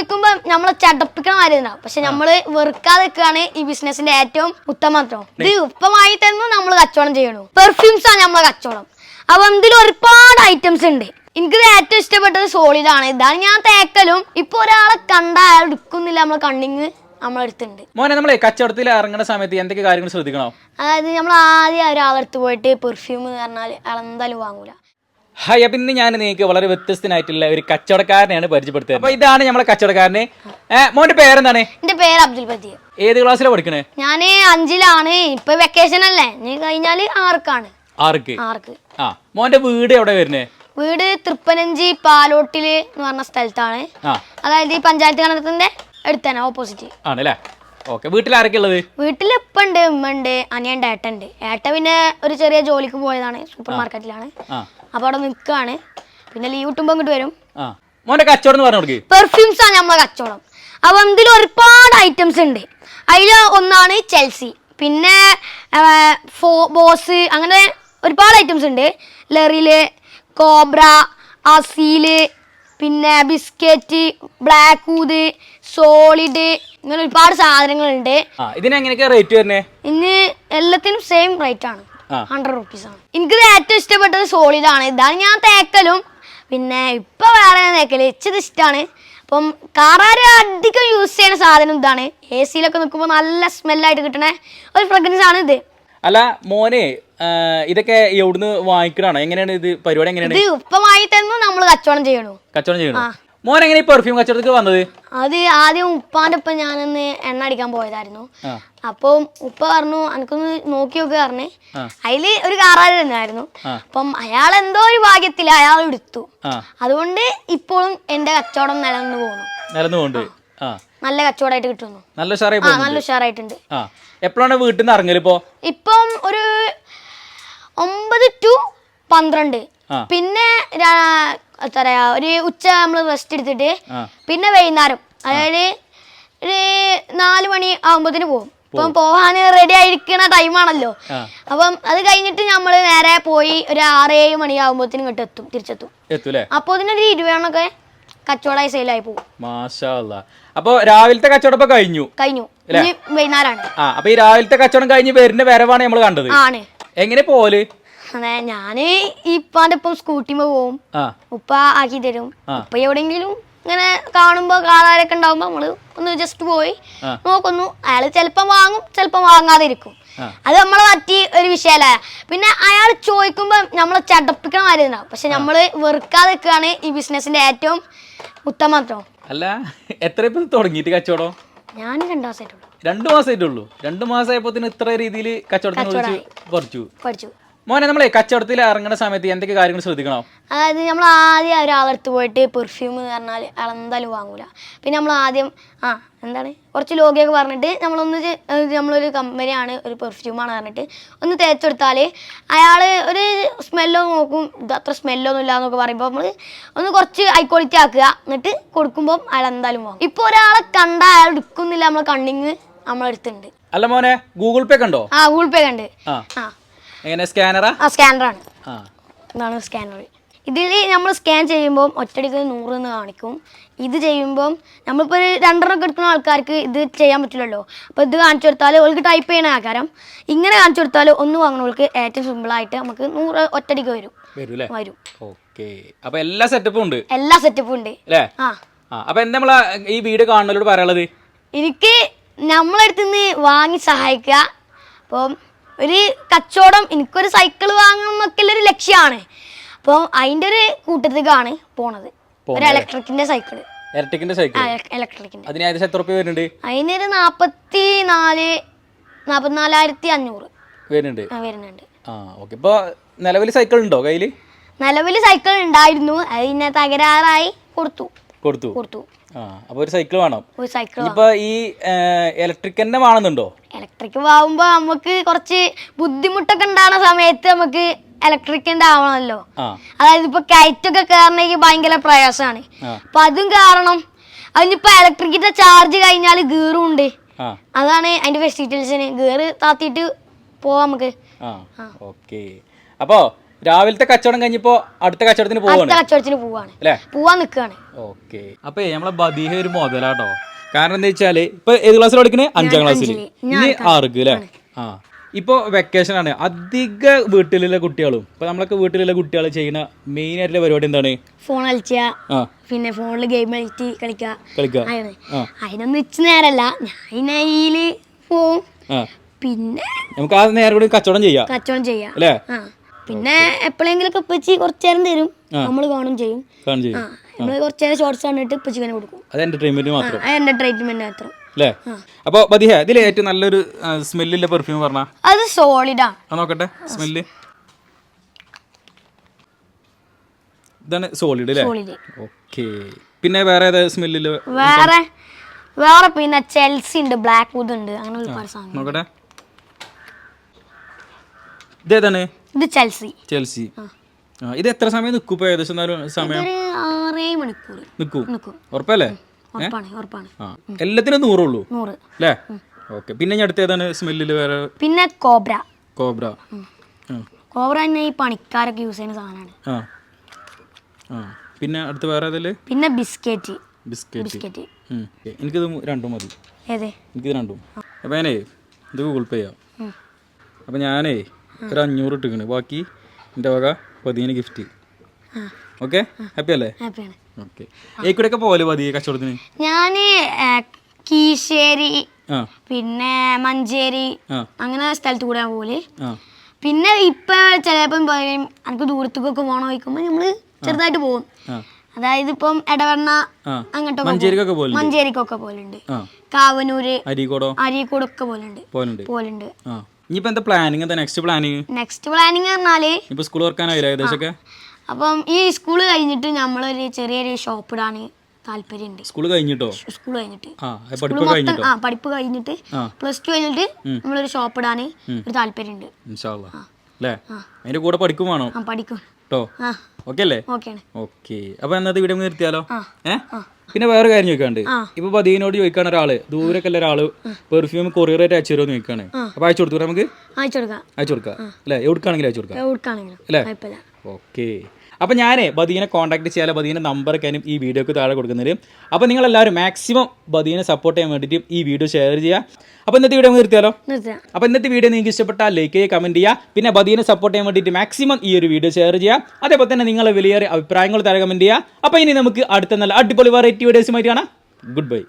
ചോദിക്കുമ്പോ നമ്മളെ ചടപ്പിക്കണ ഉണ്ടാവും പക്ഷെ നമ്മൾ വെറുക്കാതെ നിൽക്കുകയാണ് ഈ ബിസിനസിന്റെ ഏറ്റവും ഉത്തമത്വം ഇത് ഉപ്പമായി തന്നെ നമ്മൾ കച്ചവടം ചെയ്യണു. പെർഫ്യൂംസ് ആണ് നമ്മളെ കച്ചവടം. അപ്പൊ ഇതിൽ ഒരുപാട് ഐറ്റംസ് ഉണ്ട്. എനിക്കിത് ഏറ്റവും ഇഷ്ടപ്പെട്ടത് സോളിഡ് ആണ്. ഇതാണ് ഞാൻ തേക്കലും. ഇപ്പൊ ഒരാളെ കണ്ട അയാൾ എടുക്കുന്നില്ല നമ്മളെ കണ്ണിങ് നമ്മളെടുത്തുണ്ട് മോനെ നമ്മളെ കച്ചവടത്തിൽ ഇറങ്ങുന്ന സമയത്ത് എന്തൊക്കെ കാര്യങ്ങൾ ശ്രദ്ധിക്കണോ? അതായത് നമ്മൾ ആദ്യം ഒരാളെടുത്ത് പോയിട്ട് പെർഫ്യൂം എന്ന് പറഞ്ഞാൽ അയാൾ എന്തായാലും വാങ്ങൂല. ഹായ് അപ്പം ഇന്ന് ഞാൻ നിങ്ങൾക്ക് വളരെ വ്യത്യസ്തനായിട്ടുള്ള ഒരു കച്ചവടക്കാരനെയാണ് പരിചയപ്പെടുത്തുന്നത്. അപ്പൊ ഇതാണ് നമ്മളെ കച്ചവടക്കാരനെ. മോന്റെ പേരെന്താണ്? എന്റെ പേര് അബ്ദുൽ ബദീർ. ഏത് ക്ലാസ്സിലാണ് പഠിക്കണേ? ഞാൻ അഞ്ചിലാണ്. ഇപ്പൊ വെക്കേഷൻ അല്ലേ? നീ കഴിഞ്ഞാൽ ആർക്കാണ്? ആർക്ക്? ആർക്ക്. ആ മോന്റെ വീട് എവിടെ വരുന്നേ? വീട് തൃപ്പനഞ്ചി പാലോട്ടിൽ എന്ന് പറഞ്ഞ സ്ഥലത്താണ്. ആ. അതായത് ഈ പഞ്ചായത്ത് കണക്കത്തിന്റെ അടുത്താണ് ഓപ്പോസിറ്റ് ആണല്ലേ? ഓക്കെ വീട്ടിൽ ആരൊക്കെയുള്ളത് വീട്ടിൽ ഇപ്പം ഉണ്ട് ഉമ്മ ഉണ്ട് അനിയന്റെ ഏട്ടൻ ഉണ്ട്. ഏട്ട പിന്നെ ഒരു ചെറിയ ജോലിക്ക് പോയതാണ് സൂപ്പർ മാർക്കറ്റിലാണ് ആ. അപ്പോൾ അവിടെ നിൽക്കുകയാണ് പിന്നെ ലീവ് കിട്ടുമ്പോൾ അങ്ങോട്ട് വരും. ആ. മോന്റെ കച്ചവടം എന്ന് പറഞ്ഞു കൊടുക്ക്. പെർഫ്യൂംസ് ആണ് നമ്മളെ കച്ചവടം. അപ്പം ഇതിൽ ഒരുപാട് ഐറ്റംസ് ഉണ്ട്. അതിൽ ഒന്നാണ് ചെൽസി പിന്നെ ഫോ ബോസ് അങ്ങനെ ഒരുപാട് ഐറ്റംസ് ഉണ്ട്. ലെറിൽ കോബ്ര അസീൽ പിന്നെ ബിസ്ക്കറ്റ് ബ്ലാക്ക് ഊത് സോളിഡ് ഇങ്ങനെ ഒരുപാട് സാധനങ്ങളുണ്ട്. ആ ഇതിന് എങ്ങനെയൊക്കെയാ റേറ്റ് വരുന്നത് ഇന്ന് എല്ലാത്തിനും സെയിം റേറ്റ് ആണ്. ഹൺഡ്രഡ് റുപ്പീസ് ആണ്. എനിക്കിത് ഏറ്റവും ഇഷ്ടപ്പെട്ടത് സോളിഡ് ആണ് ഇതാണ് ഞാൻ തേക്കലും. പിന്നെ ഇപ്പൊ വേറെ തേക്കൽ. ഇച്ചത് ഇഷ്ടമാണ് അപ്പം കാറാര് അധികം യൂസ് ചെയ്യുന്ന സാധനം ഇതാണ്. എ സിയിലൊക്കെ നിൽക്കുമ്പോൾ നല്ല സ്മെല്ലായിട്ട് കിട്ടണ ഒരു ഫ്രഗ്രൻസ് ആണ് ഇത്. അല്ല മോനെ ഇതൊക്കെ എവിടുന്ന് വാങ്ങിക്കണാണോ എങ്ങനെയാണ് ഇത്? പരിപാടി എങ്ങനെയാണ്? ഇത് വാങ്ങി തന്നു നമ്മൾ കച്ചവടം ചെയ്യണു. കച്ചവടം ചെയ്യണു. മോൻ എങ്ങനെ പെർഫ്യൂം കച്ചവടത്തിൽ വന്നത്? അത് ആദ്യം ഉപ്പാന്റെ ഒപ്പം ഞാനൊന്ന് എണ്ണ അടിക്കാൻ പോയതായിരുന്നു. അപ്പൊ ഉപ്പ പറഞ്ഞു എനിക്കൊന്ന് നോക്കി നോക്കി പറഞ്ഞേ. അതിൽ ഒരു കാറാര് തന്നെയായിരുന്നു അപ്പം അയാൾ എന്തോ ഒരു ഭാഗ്യത്തിൽ അയാൾ എടുത്തു. അതുകൊണ്ട് ഇപ്പോഴും എന്റെ കച്ചവടം നിലനിന്ന് പോകുന്നു. നിലന്നുകൊണ്ട് ആ. നല്ല കച്ചവടമായിട്ട് കിട്ടുന്നു. നല്ല ഉഷാറായി നല്ല ഉഷാറായിട്ടുണ്ട്. എപ്പോഴാണ് വീട്ടിൽ നിന്ന് ഇറങ്ങൽ ഇപ്പോ ഒരു ഒമ്പത് ടു പന്ത്രണ്ട്. പിന്നെ എന്താ പറയാ ഒരു ഉച്ച നമ്മൾ റെസ്റ്റ് എടുത്തിട്ട് പിന്നെ വൈകുന്നേരം അതായത് ഒരു നാല് മണി ആകുമ്പോഴത്തേന് പോകും. ഇപ്പം പോകാൻ റെഡി ആയിരിക്കണ ടൈമാണല്ലോ. അപ്പം അത് കഴിഞ്ഞിട്ട് നമ്മൾ നേരെ പോയി ഒരു ആറ് ഏഴ് മണി ആകുമ്പോഴത്തേനും ഇങ്ങോട്ട് എത്തും തിരിച്ചെത്തും. എത്തൂലെ അപ്പോൾ ഇതിനൊരു ഇരുപതെണ്ണൊക്കെ കച്ചവടമായി സെയിലായി പോകും. അപ്പൊ രാവിലത്തെ കച്ചവടം ഇപ്പൊ കഴിഞ്ഞു. കഴിഞ്ഞു വൈകുന്നേരമാണ് ആ അപ്പൊ ഈ രാവിലത്തെ കച്ചവടം കഴിഞ്ഞ് വരുന്ന വരവാണ് നമ്മൾ കണ്ടത്. ആണ്. എങ്ങനെ പോൽ അതെ ഞാൻ ഈ ഇപ്പാന്റെ ഒപ്പം സ്കൂട്ടിമ പോവും. ഉപ്പ ആക്കി തരും. ഉപ്പ എവിടെങ്കിലും ഇങ്ങനെ കാണുമ്പോ കാണാരൊക്കെ ഉണ്ടാവുമ്പോ നമ്മൾ ഒന്ന് ജസ്റ്റ് പോയി നോക്കുന്നു. അയാൾ ചെലപ്പം വാങ്ങും ചെലപ്പം വാങ്ങാതിരിക്കും. ഇരിക്കും അത് നമ്മളെ പറ്റി ഒരു വിഷയമല്ല പിന്നെ അയാൾ ചോദിക്കുമ്പോ നമ്മളെ ചടപ്പിക്കണ മാതിരി ഉണ്ടാവും പക്ഷെ നമ്മൾ വെറുക്കാതെ നിൽക്കുകയാണ് ഈ ബിസിനസിന്റെ ഏറ്റവും ഉത്തമത്വം അല്ല എത്ര തുടങ്ങിട്ട് തുടങ്ങിയിട്ട് കച്ചവടം? ഞാൻ രണ്ടു മാസമായിട്ടുള്ളൂ രണ്ടു മാസമായിട്ടുള്ളൂ രണ്ടു മാസമായപ്പോ ഇത്ര രീതിയിൽ കച്ചവടത്തിന് പറിച്ചു പഠിച്ചു മോനെ നമ്മളെ കച്ചവടത്തിൽ ഇറങ്ങുന്ന സമയത്ത് എന്തൊക്കെ കാര്യങ്ങൾ ശ്രദ്ധിക്കണം? അതായത് നമ്മൾ ആദ്യം ഒരു അവർത്ത് പോയിട്ട് പെർഫ്യൂം എന്ന് പറഞ്ഞാൽ എന്തായാലും വാങ്ങൂല. പിന്നെ നമ്മൾ ആദ്യം ആ എന്താണ്? കുറച്ച് ലോഗിയൊക്കെ പറഞ്ഞിട്ട് നമ്മളൊന്ന് നമ്മളൊരു കമ്പനിയാണ് ഒരു പെർഫ്യൂമാണ് പറഞ്ഞിട്ട് ഒന്ന് തേച്ചെടുത്താൽ അയാൾ ഒരു സ്മെല്ലോ നോക്കും ഇത് അത്ര സ്മെല്ലൊന്നും ഇല്ല എന്നൊക്കെ പറയുമ്പോൾ നമ്മൾ ഒന്ന് കുറച്ച് ഹൈ ക്വാളിറ്റി ആക്കുക എന്നിട്ട് കൊടുക്കുമ്പോൾ അയാൾ എന്തായാലും വാങ്ങും. ഇപ്പോൾ ഒരാളെ കണ്ട അയാൾ എടുക്കുന്നില്ല നമ്മളെ കണ്ണിങ് നമ്മളെടുത്തുണ്ട് അല്ല മോനെ ഗൂഗിൾ പേ കണ്ടോ ആ ഗൂഗിൾ പേ കണ്ട് ആ. എങ്ങനെ സ്കാനറാ? ആ സ്കാനറാണ്. ആ. ഇതാണ് സ്കാനർ. ഇതിൽ നമ്മൾ സ്കാൻ ചെയ്യുമ്പോൾ ഒറ്റടിക്ക് നൂറ് എന്ന് കാണിക്കും. ഇത് ചെയ്യുമ്പം നമ്മളിപ്പോൾ ഒരു രണ്ടെണ്ണം എടുക്കുന്ന ആൾക്കാർക്ക് ഇത് ചെയ്യാൻ പറ്റില്ലല്ലോ. അപ്പോൾ ഇത് കാണിച്ചു കൊടുത്താൽ ഓൾക്ക് ടൈപ്പ് ചെയ്യണ ആകാരം. ഇങ്ങനെ കാണിച്ചു കൊടുത്താൽ ഒന്ന് വാങ്ങുന്നവർക്ക് ഏറ്റവും സിമ്പിളായിട്ട് നമുക്ക് നൂറ് ഒറ്റടിക്ക് വരും. വരും അല്ലേ വരും. ഓക്കെ. അപ്പൊ എല്ലാ സെറ്റപ്പും ഉണ്ട്? എല്ലാ സെറ്റപ്പും ഉണ്ട്. അല്ലേ ആ. അപ്പോൾ അപ്പൊ എന്താ നമ്മളെ ഈ വീഡിയോ കാണുന്നവരോട് പറയാനുള്ളത്? എനിക്ക് നമ്മളടുത്ത് നിന്ന് വാങ്ങി സഹായിക്കുക. അപ്പം ഒരു കച്ചവടം എനിക്കൊരു സൈക്കിൾ വാങ്ങണം എന്നൊക്കെ ഒരു ലക്ഷ്യമാണ് അപ്പോൾ അതിന്റെ ഒരു കൂട്ടത്തേക്കാണ് പോണത്. ഒരു ഇലക്ട്രിക്കിന്റെ സൈക്കിൾ ഇലക്ട്രിക്കിന്റെ സൈക്കിൾ ആ ഇലക്ട്രിക്കിന്റെ അതിന് ഏകദേശം എത്ര റുപ്യ വരുന്നുണ്ട്? അതിനൊരു നാൽപ്പത്തി നാല് നാൽപ്പത്തിനാലായിരത്തി അഞ്ഞൂറ് വരുന്നുണ്ട്. വരുന്നുണ്ട് ആ ഓക്കെ ഇപ്പൊ നിലവിൽ സൈക്കിൾ ഉണ്ടോ കയ്യിൽ നിലവിൽ സൈക്കിൾ ഉണ്ടായിരുന്നു. അത് പിന്നെ തകരാറായി കൊടുത്തു. കൊടുത്തു. കൊടുത്തു. ആ അപ്പൊ ഒരു സൈക്കിൾ വേണം. ഒരു സൈക്കിൾ ഇപ്പൊ ഈ ഇലക്ട്രിക് തന്നെ വേണമെന്നുണ്ടോ ഇലക്ട്രിക് പോകുമ്പോ നമുക്ക് കുറച്ച് ബുദ്ധിമുട്ടൊക്കെ ഉണ്ടാകുന്ന സമയത്ത് നമുക്ക് ഇലക്ട്രിക്കിന്റെ ആവണമല്ലോ അതായത് ഇപ്പൊ കയറ്റൊക്കെ കയറണമെങ്കിൽ ഭയങ്കര പ്രയാസമാണ്. അപ്പൊ അതും കാരണം അതിനിപ്പോ ഇലക്ട്രിക്കിന്റെ ചാർജ് കഴിഞ്ഞാൽ ഗീറും ഉണ്ട് അതാണ് അതിന്റെ ഫെസിലിറ്റീസിന് ഗീറ് താത്തിയിട്ട് പോവാം നമുക്ക്. ഓക്കെ അപ്പോ രാവിലത്തെ കച്ചവടം കഴിഞ്ഞപ്പോ അടുത്ത കച്ചവടത്തിന് അടുത്ത പോവാണ് കച്ചവടത്തിന് പോവാണ്. അല്ലേ? പോവാൻ നിൽക്കുകയാണ് ഓക്കെ. അപ്പൊ നമ്മളെ ബദീഹ ഒരു മുതലാട്ടോ. കാരണം എന്താ വെച്ചാൽ ഇപ്പൊ ഏത് ക്ലാസ്സിൽ പഠിക്കണേ? അഞ്ചാം ക്ലാസ്സിൽ അഞ്ചിൽ. ഇനി ആർക്ക് അല്ലേ? ആ. ഇപ്പൊ വെക്കേഷൻ ആണ്. അധിക വീട്ടിലുള്ള കുട്ടികളും ഇപ്പൊ നമ്മളൊക്കെ വീട്ടിലുള്ള കുട്ടികൾ ചെയ്യുന്ന മെയിൻ ആയിട്ടുള്ള പരിപാടി എന്താണ്? ഫോൺ കളിക്കുക ആ. പിന്നെ ഫോണിൽ ഗെയിം കളിച്ച് കളിക്കുക കളിക്കുക ആ. അതിനൊന്നും ഇച്ച നേരല്ല. ഞാൻ പോവും. ആ. പിന്നെ നമുക്ക് ആ നേരം കൂടി കച്ചവടം ചെയ്യാം. കച്ചവടം ചെയ്യാം. അല്ലേ? ആ. പിന്നെ എപ്പോഴെങ്കിലും ഒക്കെ ഉപ്പച്ചി കുറച്ചു നേരം തരും നമ്മൾ കാണും ചെയ്യും. ആ നമ്മൾ കുറച്ചു നേരം ഷോർട്സ് കണ്ടിട്ട് ഉപ്പച്ചിക്ക് തന്നെ കൊടുക്കും. അത് എന്റർടൈൻമെന്റ് മാത്രം. അത് എന്റർടൈൻമെന്റ് മാത്രം. അല്ലേ അപ്പൊ ബദിഹ ഇതിൽ ഏറ്റവും നല്ലൊരു സ്മെല്ലില്ല പെർഫ്യൂം പറഞ്ഞ? അത് സോളിഡാ നോക്കട്ടെ സ്മെല്ല്. ഇതാണ് സോളിഡ് അല്ലേ ഓക്കെ പിന്നെ വേറെ ഏതാ സ്മെല്ലിൽ? വേറെ വേറെ പിന്നെ ചെൽസി ഉണ്ട് ബ്ലാക്ക് വുഡ് ഉണ്ട് അങ്ങനെ ഒരുപാട് സാധനം നോക്കട്ടെ. ഇതേതാണ് ഇത് ചെൽസി. ചെൽസി. ആ. ഇത് എത്ര സമയം നിൽക്കും ഇപ്പൊ ഏകദേശം നാല് സമയം? ആറേ മണിക്കൂർ. നിൽക്കും നിൽക്കും ഉറപ്പല്ലേ? എല്ലാത്തിനും നൂറുള്ളൂ? നൂറ്. അല്ലേ ഓക്കെ. പിന്നെ ഞാൻ അടുത്ത ഏതാണ് സ്മെല്ലിൽ വേറെ? പിന്നെ കോബ്ര. കോബ്ര. കോബ്ര തന്നെ ഈ പണിക്കാരൊക്കെ യൂസ് ചെയ്യുന്ന സാധനമാണ്. പിന്നെ അടുത്ത് വേറെ ഏതല്ലേ പിന്നെ ബിസ്ക്കറ്റ് ബിസ്ക്കറ്റ്. എനിക്കിത് രണ്ടും മതി. എനിക്കിത് രണ്ടും. അപ്പോൾ ഞാനേ ഇത് ഗൂഗിൾ പേ ചെയ്യാം. അപ്പൊ ഞാനേ ഒരു അഞ്ഞൂറ് ഇട്ടിക്കണ്. ബാക്കി എന്റെ വക പതിന് ഗിഫ്റ്റ് ഓക്കെ ഹാപ്പി അല്ലേ? ഏക്കൂടെ ഓക്കെ ഈ കൂടെ ഒക്കെ പോലെ പതിയെ കച്ചവടത്തിന്? ഞാൻ കീശേരി പിന്നെ മഞ്ചേരി അങ്ങനെ സ്ഥലത്ത് കൂടെ പോലെ പിന്നെ ഇപ്പൊ ചിലപ്പം പറയും എനിക്ക് ദൂരത്തേക്കൊക്കെ പോകണം ചോദിക്കുമ്പോ നമ്മൾ ചെറുതായിട്ട് പോകും അതായത് ഇപ്പം എടവണ്ണ അങ്ങോട്ടൊക്കെ മഞ്ചേരിക്കൊക്കെ പോലെ മഞ്ചേരിക്കൊക്കെ പോലുണ്ട് കാവനൂര് അരീക്കോടോ? അരീക്കോടൊക്കെ പോലുണ്ട് പോലുണ്ട് ഇനിയിപ്പോൾ എന്താ പ്ലാനിങ് എന്താ നെക്സ്റ്റ് പ്ലാനിങ് നെക്സ്റ്റ് പ്ലാനിങ് പറഞ്ഞാൽ ഇപ്പോൾ സ്കൂൾ ഏകദേശമൊക്കെ അപ്പം ഈ സ്കൂൾ കഴിഞ്ഞിട്ട് നമ്മളൊരു ചെറിയൊരു ഷോപ്പ് ഇടാൻ താല്പര്യമുണ്ട് സ്കൂൾ കഴിഞ്ഞിട്ടോ? സ്കൂൾ കഴിഞ്ഞിട്ട്. ആ പഠിപ്പ് കഴിഞ്ഞിട്ടോ? ആ പഠിപ്പ് കഴിഞ്ഞിട്ട് പ്ലസ് ടു കഴിഞ്ഞിട്ട് നമ്മളൊരു ഷോപ്പ് ഇടാൻ ഒരു താല്പര്യമുണ്ട് അല്ലേ? അതിന്റെ കൂടെ പഠിക്കും വേണോ? പഠിക്കും. കേട്ടോ ഓക്കെ അല്ലേ? ഓക്കെ അപ്പൊ എന്നാ വീഡിയോ നിർത്തിയാലോ? ആ. പിന്നെ വേറെ കാര്യം ചോദിക്കാണ്ട്. ഇപ്പൊ പതിനോട് ചോദിക്കാൻ ഒരാൾ. ദൂരൊക്കെ ഉള്ള ഒരാൾ പെർഫ്യൂം കൊറിയർ ആയിട്ട് അയച്ചു തരുമോ ചോദിക്കാണ്. അപ്പൊ അയച്ചു കൊടുത്തു നമുക്ക്? അയച്ചു കൊടുക്കാം. അയച്ചു കൊടുക്കാം. അല്ലെ? എവിടേക്കാണെങ്കിലും അയച്ചു കൊടുക്കാം. അല്ലേ? ഓക്കെ. അപ്പോൾ ഞാനേ ബദീനെ കോൺടാക്ട് ബദീനെ നമ്പർ ഞാനും ഈ വീഡിയോക്ക് താഴെ കൊടുക്കുന്നത് അപ്പോൾ നിങ്ങളെല്ലാവരും മാക്സിമം ബദീനെ സപ്പോർട്ട് ചെയ്യാൻ വേണ്ടിയിട്ട് ഈ വീഡിയോ ഷെയർ ചെയ്യുക. അപ്പോൾ ഇന്നത്തെ വീഡിയോ നിർത്തിയാലോ? നിർത്താം. അപ്പോൾ ഇന്നത്തെ വീഡിയോ നിങ്ങൾക്ക് ഇഷ്ടപ്പെട്ടാൽ ലൈക്ക് ചെയ്യുക കമന്റ് ചെയ്യുക. പിന്നെ ബദീനെ സപ്പോർട്ട് ചെയ്യാൻ വേണ്ടിയിട്ട് മാക്സിമം ഈ ഒരു വീഡിയോ ഷെയർ ചെയ്യുക. അതേപോലെ തന്നെ നിങ്ങളെ വലിയ അഭിപ്രായങ്ങൾ താഴെ കമന്റ് ചെയ്യുക. അപ്പോൾ ഇനി നമുക്ക് അടുത്ത നല്ല അടിപൊളി വെറൈറ്റി വീഡിയോസുമായിട്ട് കാണാം. Good bye